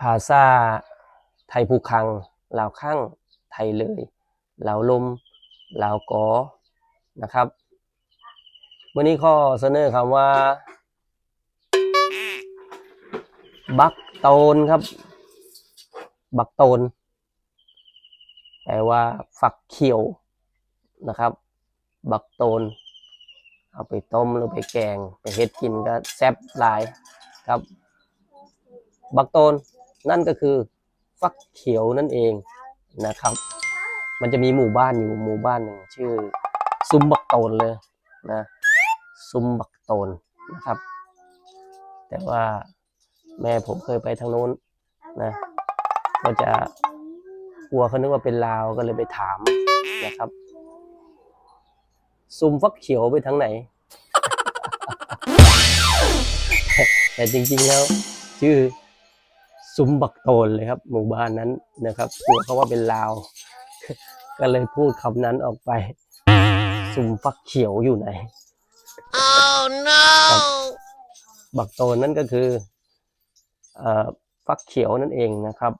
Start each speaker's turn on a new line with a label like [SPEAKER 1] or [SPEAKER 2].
[SPEAKER 1] ภาษาไทยภูคังลาวข้างไทยเลยลาวลมลาวกอนะครับวันนี้ข้อเสนอคำว่า บักโตนครับ บักโตนแปลว่าฝักเขียวนะครับ บักโตน เอาไปต้มหรือไปแกง ไปเฮ็ดกินก็แซ่บหลายครับ บักโตน นั่นก็คือฟักเขียวนั่นเองนะครับ มันจะมีหมู่บ้านอยู่หมู่บ้านหนึ่งชื่อ ซุมบักโตนเลยนะซุมบักโตนนะครับ แต่ว่าแม่ผมเคยไปทางโน้นนะก็จะกลัวเขานึกว่าเป็นลาวก็เลยไปถามนะครับ ซุมฟักเขียวไปทางไหน แต่จริงๆแล้วชื่อ ซุ้มบักโตนเลยครับ หมู่บ้านนั้นนะครับกลัวเขาว่าเป็นลาว ก็เลยพูดคำนั้นออกไป ซุ้มฟักเขียวอยู่ไหน
[SPEAKER 2] Oh no!
[SPEAKER 1] บักโตนนั่นก็คือเอ่อฟักเขียวนั่นเองนะครับ